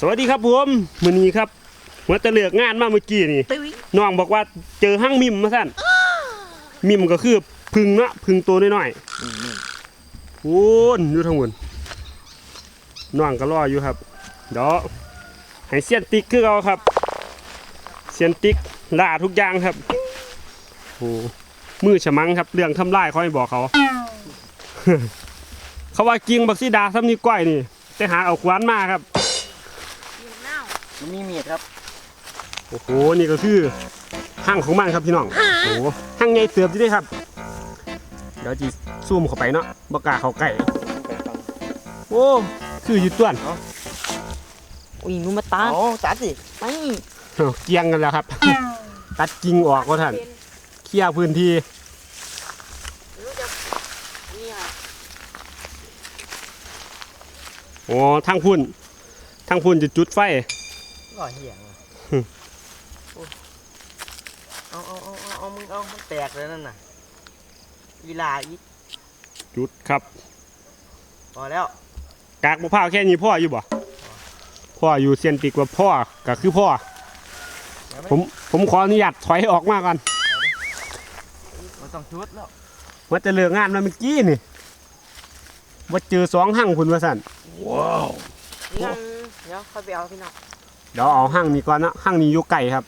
สวัสดีครับผมมือนี้ครับเมื่อจะเลือกงานมาเมื่อกี้นี่ตึ้ยน้องบอกว่าเจอหั่งมิมมาสั่นมิมก็คือพึ่งเนาะพึ่งตัวน้อยๆโอ้นอยู่ทั้งหมดน้องก็รออยู่ครับเดี๋ยวให้เซียนติ๊กคือเราครับเซียนติ๊กล่าทุกอย่างครับโอ้มือฉมังครับเรื่องทำลายเขาให้บอกเขา เขาว่ากิ่งบักซีดาซ้ำนี่ก้อยนี่ แต่หาเอาขวานมาครับ มันมีมีดครับโอ้โห นี่ก็คือห้างของมันครับพี่น้อง โอ้โหห้างใหญ่เติบจีได้ครับ เดี๋ยวจีซูมเข้าไปเนาะบกล้าเข้าใกล้โอ้ คืออยู่ต้วนอุ้ยหนูมาตาโอ้จัดสิไปเอ้าเกียงกันแล้วครับ ตัดกิ่งออกก็ท่าน เคลียร์พื้นที่ นี่ค่ะ โอ้ทางพุ่นทางพุ่นจะจุดไฟก็เหี้ยว่ะโอ้เอาเอาเอาเอาเอามึงเอามันแตกเลยนั่นน่ะอีหลาอีกจุดครับพอแล้วกากมะพร้าวแค่นี้พ่ออยู่บ่พ่ออยู่เซียนติกว่าพ่อก็คือพ่อเดี๋ยวผมผมขออนุญาตถอยออกมาก่อนมันต้องชุดแล้วว่าจะเลิกงานมาเมื่อกี้นี่ว่าเจอสองหั่งพุ่น ว่าสั่นนี่ค่ะเดี๋ยวค่อยไปเอาพี่น้องเดี๋ยวเอาหั่งนี้ก่อนนะหั่งนี้อยู่ไก่ครับ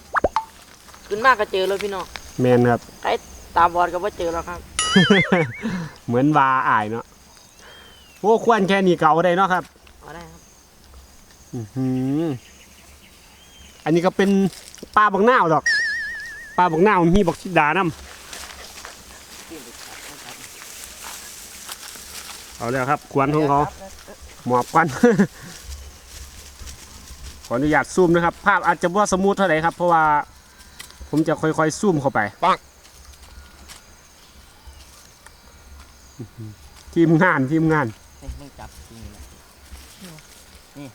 ขึ้นมากก็เจอเลยพี่น้องแมนครับใครตาบอดก็ว่าเจอแล้วครับ เหมือนวาอายเนาะโอ้ควรแค่นี้เก่าได้เนาะครับ เอาได้ครับอื้อหืออันนี้ก็เป็นปลาบักนาวดอกปลาบักนาวมีบักชิดานํเอาแล้วครับ ควรของเขา หมอบกัน ขออนุญาตซูมนะครับ ภาพอาจจะว่าสมูทเท่าไหร่ครับ เพราะว่าผมจะค่อยๆซูมเข้าไปอื้อหือทีมงานทีมงานนี่มึงจับจริงเลยนี่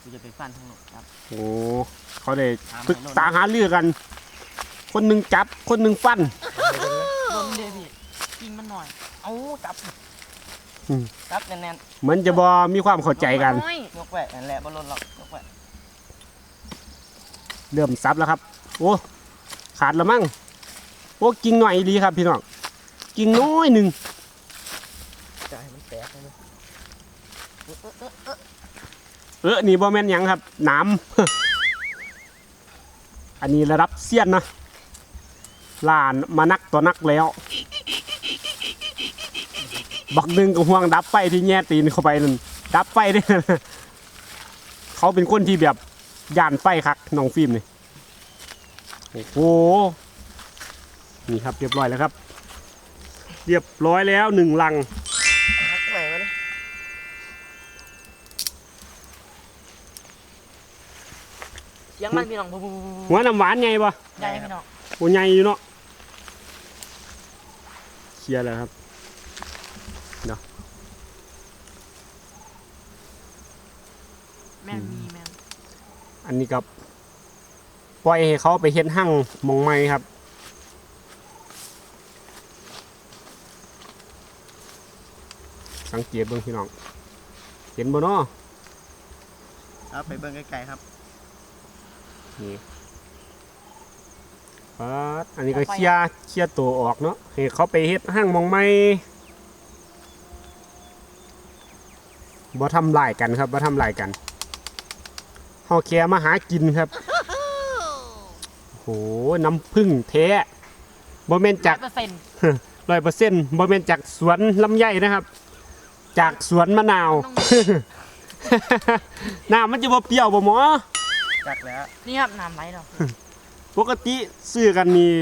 กูจะไปฟันทั้งหมดครับ โอ้เขาได้ตามปรึกไปโน่นษาหาเรื่องกัน คนหนึ่งจับคนหนึ่งฟัน โดนเดพี่กินมันหน่อย เอาจับ อืมจับแน่นเหมือนจะบอมีความเข้าใจกันน้อยๆยกแหวะนั่นแหละบอลลนหรอกยกแหวะเริ่มซับแล้วครับ โอ้ขาดแล้วมั้งโอ้กิ่งหน่อยดีครับพี่น้องกิ่งน้อยหนึ่งจะให้มันแตกเลยเออเออเออเออเออนี่บอแมนหยังครับหน้ำอันนี้ระดับเซียนนะลานมานักต่อนักแล้ว บักหนึ่งกับห่วงดับไฟที่แง่ตีนเข้าไปนั่นดับไฟได้เขาเป็นคนที่แบบย่านไฟคักน้องฟิล์มนี่โอ้โหนี่ครับเรียบร้อยแล้วครับ เรียบร้อยแล้วหนึ่งลังหักใหม่มาดิเสียงมันพี่น้องปุ๊บปุ๊บปุ๊บหัวน้ำหวานไงปะใหญ่พี่น้องโอ้ใหญ่อยู่เนาะเคลียร์แล้วครับ แม่นมีแม่น อันนี้กับปล่อยให้เขาไปเฮ็ดหั่งหมองไม้ครับ สังเกตเบิ่งพี่น้อง เห็นบ่เนาะเอาไปเบิ่งไกลๆครับ นี่ปัดอันนี้ก็เคลียร์เคลียร์ตัวออกเนาะให้เขาไปเฮ็ดหั่งหมองไม้บ่ทำลายกันครับบ่ทำลายกันเฮาแค่มาหากินครับโอ้โหน้ำผึ้งแท้บ่แม่นจากเปอร์เซ็นต์ร้อยเปอร์เซ็นต์บ่แม่นจากสวนลำไยนะครับ จากสวนมะนาวน้ำมันจะบ่เปรี้ยวบ่หมอจักแล้วนี่ครับน้ำไหลเราปกติซื้อกันนี่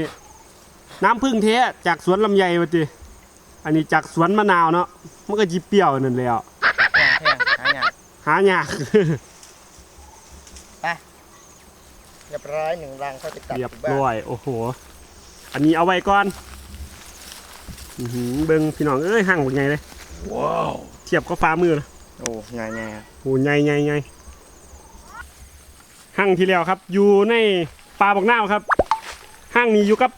น้ำผึ้งแท้จากสวนลำไยว่าติอันนี้จากสวนมะนาวเนาะมันก็จิเปรี้ยวนั่นแหล้วแพงแพงหายากหายาก เรียบร้อยหนึ่งรังค่อยไปตัดเรียบที่บ้านร้อยโอ้โห อันนี้เอาไว้ก่อนอื้อหือเบิ่งพี่น้องเอ้ยห่างเป็นไงเลยว้าวเทียบกับฟ้ามือนะโอ้ง่ายง่ายโอ้ใหญ่ใหญ่ใหญ่ห้างที่แล้วครับ อยู่ในป่าบักนาวครับห้างนี้อยู่กับ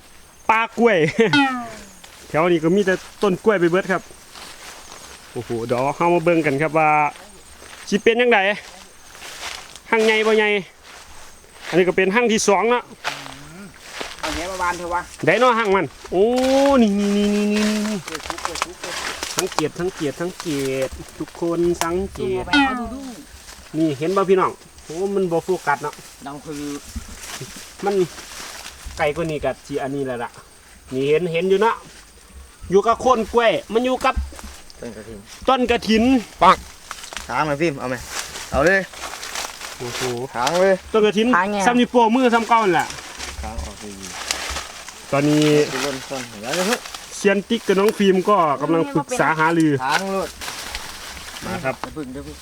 ป่ากล้วยแถวนี้ก็มีแต่ต้นกล้วยไปเบิดครับโอ้โหเดี๋ยวเข้ามาเบิ่งกันครับว่าสิเป็นยังไงห้างใหญ่บ่ใหญ่ อันนี้ก็เป็นห้างที่สองเนาะเอาแหมาวานเถอะวะได้เนาะห้างมัน โอ้นี่นี่นี่นี่นี่นี่เกิดทุกข์เกิดทุกข์เกิดทั้งเกียรติทั้งเกียรติทั้งเกียรติทุกคนสังเกสู้ตไปเอาดูดูนี่เห็นบ่พี่น้องโอ้มันบ่โฟกัสเนาะดังคือมันไกลกว่านี้กับที่อันนี้แหละล่ะนี่เห็นเห็นอยู่เนาะอยู่กับโคนกล้วยมันอยู่กับเป็นกระถิ่นต้นกระถินค้างเลยพิมพ์เอาไหมเอาเลย โอ้โหค้างเลยต้นกระถินซ้ำนี่โปรมือซ้ำเก้านั่นแหละค้างออกดีตอนนี้ดูล้นต้นเดี๋ยวเลยเฮ้ยเซียนติ๊กกับน้องฟิล์มก็กำลังปรึกษาหารือค้างเลยมาครับจะพึ่งจะพึ่ง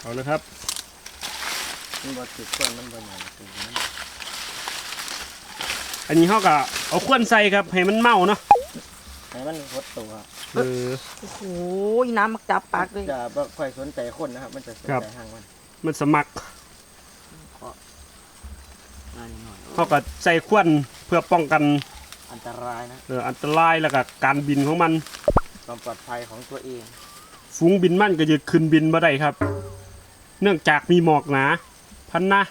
เอาเลยครับมันบดติดต้นมันบดหนาติดมันอันนี้เขาก็เอาควนใส่ครับให้มันเมาเนาะให้มันหดตัวเออ โอ้โหน้ำมักจับปากเลยจะบ่ค่อยสนใจคนนะครับ มันจะสนครับใจห่างมัน มันสมัครงานหน่อยเขาก็ใส่ควนเพื่อป้องกันอันตรายนะเอ่ออันตรายแล้วก็การบินของมัน ความปลอดภัยของตัวเอง ฝูงบินมันก็จะขึ้นบินมาได้ครับ เนื่องจากมีหมอกหนา พันนะ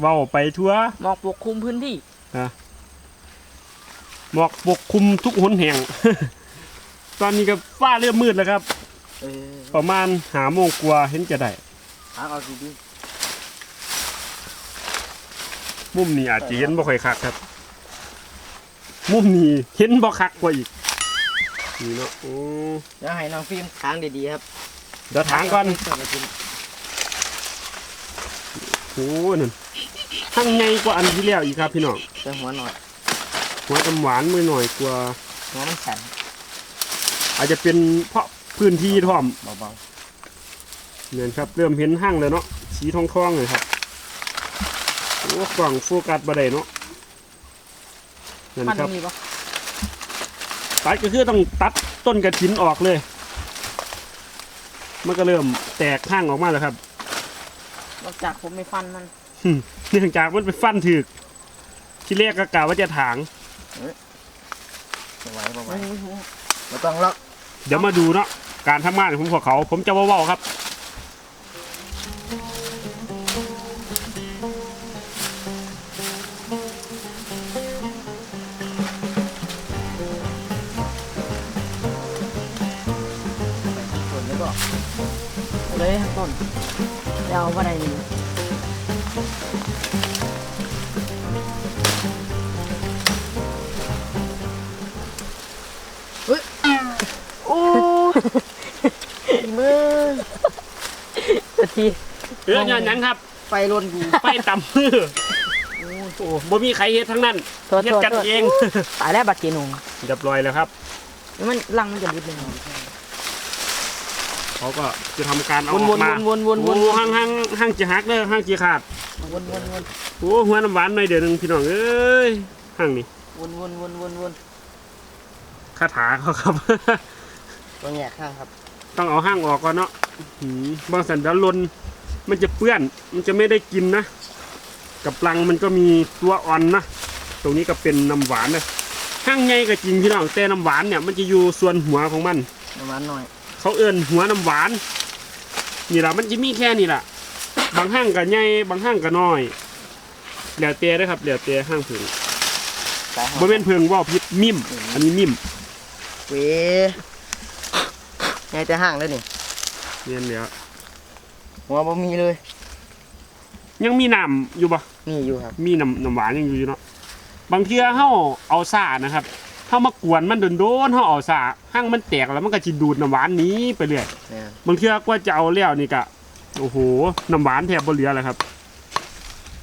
เว้าไปทั่วหมอกปกคลุมพื้นที่หมอกปกคลุมทุกหนแห่ง ตอนนี้ก็ฟ้าเริ่มมืดแล้วครับเออประมาณหาโมงกว่าเห็นจะได้ ค้างเอาดีมุมนี้อาจจะเห็นบ่ค่อยคักครับ มุมนี้เห็นบ่คักกว่าอีกนี่เนาะโอ้ๆเดี๋ยวให้น้องฟิล์มค้างดีๆครับเดี๋ยวถางก่อนเดี๋ยวมากินโอ้นั่นทั้งไงกว่าอันที่แล้วอีกครับพี่น้องเติมหัวหน่อยหัวอำหวานมือหน่อยกว่า หัวมันแข็งอาจจะเป็นเพราะพื้นที่ท่อมเบา เนี่ยครับเริ่มเห็นห้างเลยเนาะสีทองทองๆเลยครับโอ้กล่องโฟกัสบ่ได้เนาะนั่นมันครับมีปะตัดก็คือต้องตัดต้นกระถินออกเลย มันก็เริ่มแตกห้างออกมาแล้วครับนอกจากผมไม่ฟันมันหึเนื่องจากมันไปฟันถึก ที่แรกก็กะว่าจะถางๆเอาไว้เอาไว้ไม่ต้องล็อกเดี๋ยวมาดูเนาะการทำงานของพวกเขา ผมจะเว้าๆครับ เอาเลยทั้งต้นเดี๋ยวเอาอะไรนี่เฮ้ยโอ้มือตัวทีเออย้อนหยังครับ ไฟลนกูไฟต่ำมือโอ้บ่มีใครเฮ็ดทั้งนั้นโทษเฮ็ดโทษกันโทษเองตายแล้วบัตรเกนงเรียบร้อยแล้วครับ มันลังมันจะรุดเลย เขาก็จะทำการเอาวนอวอนกมาวนวนวนวนโอ้ห้างห้างห้างจะหักเด้อห้างจะขาดวนวนวนโอ้หัวน้ำหวานหน่อยเดี๋ยวหนึงพี่น้องเอ้ยห้างนี่วนวนวนวนวนคาถาเขาครับต้องแยกข้างครับต้องเอาห้างออกก่อนเนาะหืมบางสันดานลนมันจะเปื้อน มันจะไม่ได้กินนะ กับปลังมันก็มีตัวอ่อนนะ ตรงนี้ก็เป็นน้ำหวานนะห้างใหญ่ก็จริงพี่น้องแต่น้ำหวานเนี่ย มันจะอยู่ส่วนหัวของมัน ประมาณหน่อย เขาเอิ้นหัวน้ำหวาน นี่แหละมันจะมีแค่นี้แหละบางห้างก็ใหญ่บางห้างก็น้อยเหลือเตียด้วยครับเหลือเตียห้างผึ่งสายหัวบ่เป็นเพิงว่าวพิษมิมอันนี้มิมเว้ไงจะห่างแล้วนี่เรียนเดี๋ยวหัวบ่มีเลย ยังมีน้ำอยู่ปะนี่อยู่ครับ มีน้ำน้ำหวานยังอยู่อยู่เนาะบางเทื่อเฮาเอาซ่านะครับ เฮามากวนมันโดนๆเฮาเอาซ่าห้างมันแตกแล้วมันก็สิดูดน้ำหวานหนี้ไปเรื่อยเนี่ยบางเทื่อกว่าจะเอาแล้วนี่ก็โอ้โหน้ำหวานแทบบ่เหลือแล้วครับ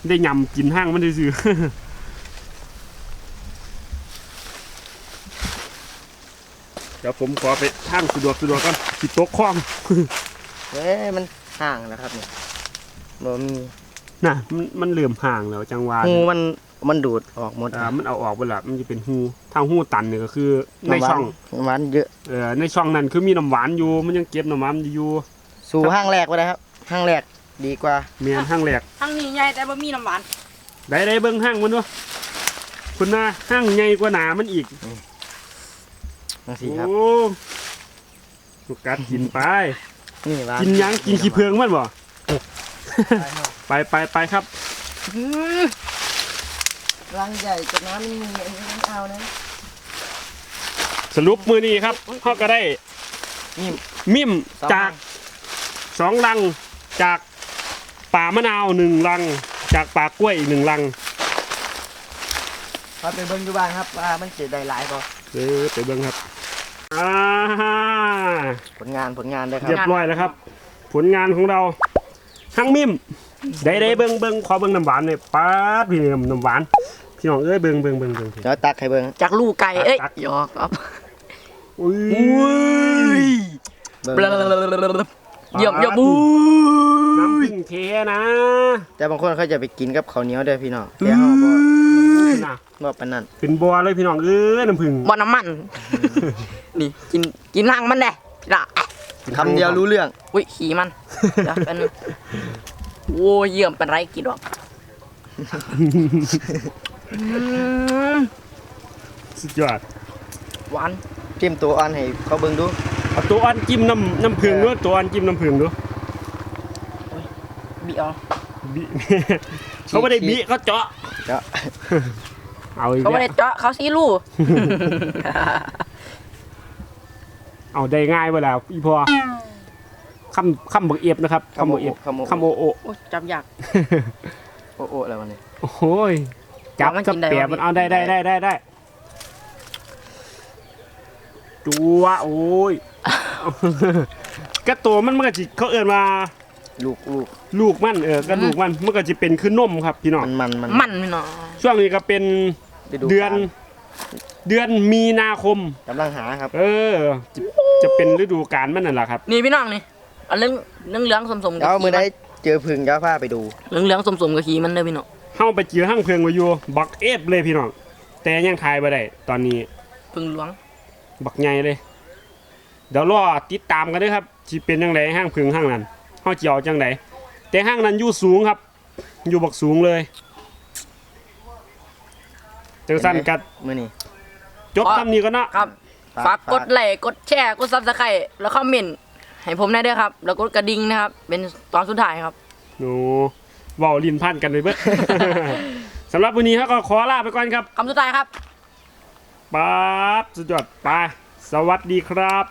ได้ยำกินห้างมันซื่อๆ เดี๋ยวผมขอไปทางสะดวกสะดวกก่อนสิตกคลองเว้ยมันห่างแล้วครับเนี่ยบ่มีน่ะมันมันเหลื่อมห่างแล้วจังหวะหูนี่มัน มันดูดออกหมด อ่ามันเอาออกไปละมันจะเป็นหูทางหูตันเนี่ยก็คือในำหวาช่องน้ำหวานเยอะเออในช่องนั้นคือมีน้ำหวานอยู่ มันยังเก็บน้ำหวานอยู่สู่ห้างแรกไว้นะครับห้างแรกดีกว่าเมียนห้างแหลกทั้งนี้ใหญ่แต่บ่มีน้ำหวานได้ได้เบิ้งห้างมันด้วยคุณน่าห้างใหญ่กว่าหนามันอีกจังโอ้ซี่ครับลูกกัดกินไป นี่หวานกินหยังกินขี้เพืองมันบ่ ไปไปไปครับ รังใหญ่จากน้ำมันมีอันนี้ไม่เอานะ สรุปมือนี้ครับเขาก็ได้นี่มิมจากสองลังจากป่ามะนาวหนึ่งลัง จากป่ากล้วยอีกหนึ่งลังพาไปเบิ่งอยู่บ้านครับว่ามันสิได้หลายบ่เออไปเบิ่งครับอ่าผลงานผลงานเด้อคเรียรับบร้อยแล้วครับ ผลงานของเราทั้งมิมได้ได้เบิ่งเบิ่งขอเบิ่งน้ำหวานหน่อยป๊าดพี่น้ำน้ำหวาน พี่น้องเอ้ยเบิ่งเบิ่งเบิ่งเบิ่งเดี๋ยวตักให้เบิ่งจากลูกไก่เอ้ยหยอกครับอุ้ยเบิ่งเหยียบเหยียบบูน้ำพึ่งเทนะแต่บางคนเขาจะไปกินกับข้าวเหนียวเด้อพี่น้องแต่เฮาบ่นะบ่ปานนั้นเป็นบัวเลยพี่น้องเอ้ยน้ำพึ่งบ่น้ำมันนี่กินกินหางมันแน่พี่ละคำเดียวรู้เรื่อง อุ้ยขี่มันเดี๋ยวเป็นโอ้ยเยี่ยมเป็นไรกินหรอกอืม สุดยอดหวานจิ้มตัวอ่อนให้เขาเบิ่งดูเอาตัวอันจิ้มน้ำน้ำพึ่งด้วยตัวอันจิ้มน้ำพึ่งด้วยบีเอาบิเขาไม่ได้บิเขาเจาะเจ้าเอาอีกเขาไม่แล้ได้วเจาะเขาซีลูเอาได้ง่ายเวลาอีพอคำคำบักเอียบนะครับคำบักเอียบคำโอคำโอโอโอ้ยจับยากโอ้โอ้อะไรวะเนี่ยโอ้โหย จับมันกับกินได้เปียบวะมันเอาได้ได้ได้ได้ได้จัวโอ้ยกระตัวมันมันก็จิเขาเอื่นมาลูกลูกลูกมันเออกระลูกมันมันก็จะเป็นคือนมครับพี่น้องมันมันมันพี่น้องช่วงนี้ก็เป็นฤกาลเดือน เดือนมีนาคมกำลังหาครับ เออจะจะเป็นฤดูกาลมันนั่นแหละครับนี่พี่น้องนี่อันเรื่องเรื่องเหลืองสมๆกับเอามือขี่ได้เจอพึ่งเจ้าพาไปดู เหลืองเหลืองๆสมๆกับขี่มันเลยพี่น้อง เข้าไปเจือห้างเพิงมาอยู่บักเอฟเลยพี่น้องแต่ยังทายไปได้ตอนนี้พึ่งหลวงบักใหญ่เลย เดี๋ยวรอติดตามกันด้วยครับที่เป็นยังไงห้างเพิงห้างนั้นเฮาเจียวจังไดแต่ห้างนั้นอยู่สูงครับ อยู่บักสูงเลยจังสั้นกัดมื้อนี้จบคำนี้ก็เนาะครับฝากกดไลค์กดแชร์กดซับสไครต์แล้วคอมเมนต์ให้ผมได้ด้วยครับ แล้วกดกระดิ่งนะครับ เป็นตอนสุดท้ายครับหนู เว้าลิ้นพันกันไปเบิด สำหรับวันนี้ครับก็ขอลาไปก่อนครับคำสุดท้ายครับป๊าบสุดยอดไปสวัสดีครับ